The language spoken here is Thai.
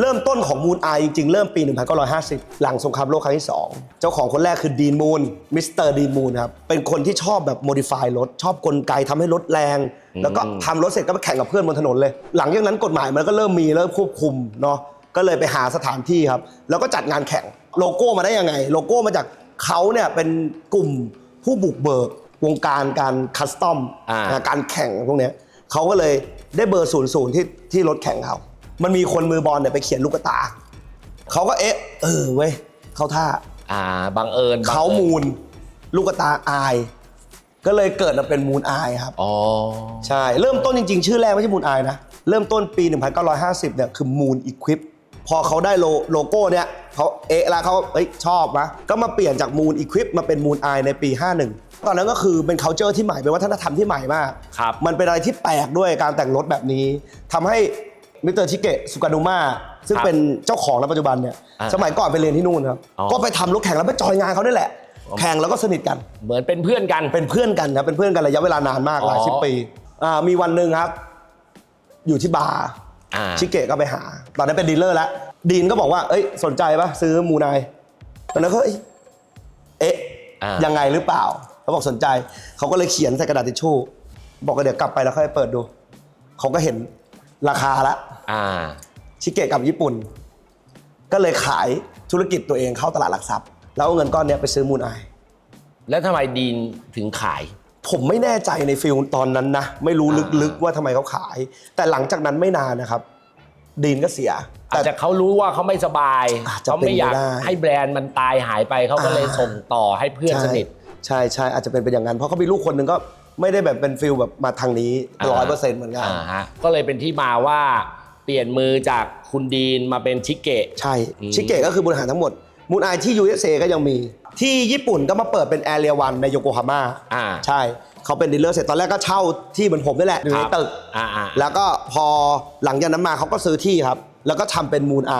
เริ่มต้นของมูนไอจริงๆ เริ่มปี 1950 หลังสงครามโลกครั้งที่ 2 เจ้าของคนแรกคือดีนมูนมิสเตอร์ดีนมูนครับ เป็นคนที่ชอบแบบโมดิฟายรถ ชอบกลไกทำให้รถแรง แล้วก็ทำรถเสร็จก็ไปแข่งกับเพื่อนบนถนนเลย หลังจากนั้นกฎหมายมันก็เริ่มมีเริ่มควบคุมเนาะก็เลยไปหาสถานที่ครับ แล้วก็จัดงานแข่งโลโก้มาได้ยังไง โลโก้มาจากเขาเนี่ยเป็นกลุ่มผู้บุกเบิกวงการการคัสตอมอ่านะการแข่งพวกเนี้ยเขาก็เลยได้เบอร์ศูนย์ศูนย์ที่ที่รถแข่งเขา มันมีคนมือบอลเนี่ยไปเขียนลูกตา เขาก็เอ๊ะ เออเว้ยเขาท่า อ่าบังเอิญบังเขาอิญมูลลูกตาอาย ก็เลยเกิดมาเป็นมูลอายครับ อ๋อ ใช่ เริ่มต้นจริง ๆ ชื่อแรกไม่ใช่มูลอายนะ เริ่มต้นปี 1950 เนี่ยคือมูลอีควิป พอเขาได้โลโลโก้เนี่ยเขาเอะแล้วเขาเอ้ยชอบนะก็มาเปลี่ยนจากมูลอีควิปมาเป็นมูลอายในปี 51 ตอนนั้นก็คือเป็น c u เจอร์ที่ใหม่ เป็นวัฒนธรรมที่ใหม่มาก ครับ มันเป็นอะไรที่แปลกด้วยการแต่งรถแบบนี้ทำให้ มิสเตอร์ชิเกะสุกานุมาซึ่งครับเป็นเจ้าของในปัจจุบันเนี่ยอ่าสมัยก่อนไปเรียนที่นู่นครับอ๋อ ก็ไปทำรถแข่งแล้วไปจอยงานเขาด้วยแหละ แข่งแล้วก็สนิทกัน เหมือนเป็นเพื่อนกัน เป็นเพื่อนกันนะเป็นเพื่อนกันระยะเวลานานมากหลายอ๋อสิบปีอ่ามีวันหนึ่งครับ อยู่ที่บาร์อ่า ชิเกะก็ไปหา ตอนนั้นเป็นดีลเลอร์แล้วดีนก็บอกว่า เอ้ย สนใจปะซื้อมูนายตอนนั้นก็เอ้ยเอ๊ะอ่ายังไงหรือเปล่าเขาบอกสนใจเขาก็เลยเขียนใส่กระดาษทิชชู่ บอกว่าเดี๋ยวกลับไปแล้วค่อยเปิดดูเขาก็เห็น ราคาละอ่า ชิเกะกลับญี่ปุ่น ก็เลยขายธุรกิจตัวเองเข้าตลาดหลักทรัพย์ แล้วเอาเงินก้อนเนี้ยไปซื้อมูนายแล้วทำไมดีนถึงขาย ผมไม่แน่ใจในฟิลตอนนั้นนะ ไม่รู้ลึกๆว่าทำไมเขาขาย แต่หลังจากนั้นไม่นานนะครับ ดีนก็เสียอาแต่ จจะเขารู้ว่าเขาไม่สบาย อาจจะเขาไม่อยากเป็นไปได้ให้แบรนด์มันตายหายไปเขาก็เลยอ่า ส่งต่อให้เพื่อนสนิท ใช่ใช่อาจจะเป็นไปอย่างนั้นเพราะเขามีลูกคนหนึ่งก็ ไม่ได้แบบเป็นฟิลแบบมาทางนี้ร้อยเปอร์เซ็นต์เหมือนกันอ่าฮะก็เลยเป็นที่มาว่าเปลี่ยนมือจากคุณดีนมาเป็นชิเกะ ใช่ อืม ชิเกะก็คือบริหารทั้งหมด มูนไอที่ USA ก็ยังมี ที่ญี่ปุ่นก็มาเปิดเป็นแอเรียวันในโยโกฮาม่าอ่า ใช่เขาเป็นดีลเลอร์เสร็จตอนแรกก็เช่าที่เหมือนผมนี่แหละอยู่ในตึก อ่าอ่า แล้วก็พอหลังจากนั้นมาเขาก็ซื้อที่ครับ แล้วก็ทำเป็นมูนไอ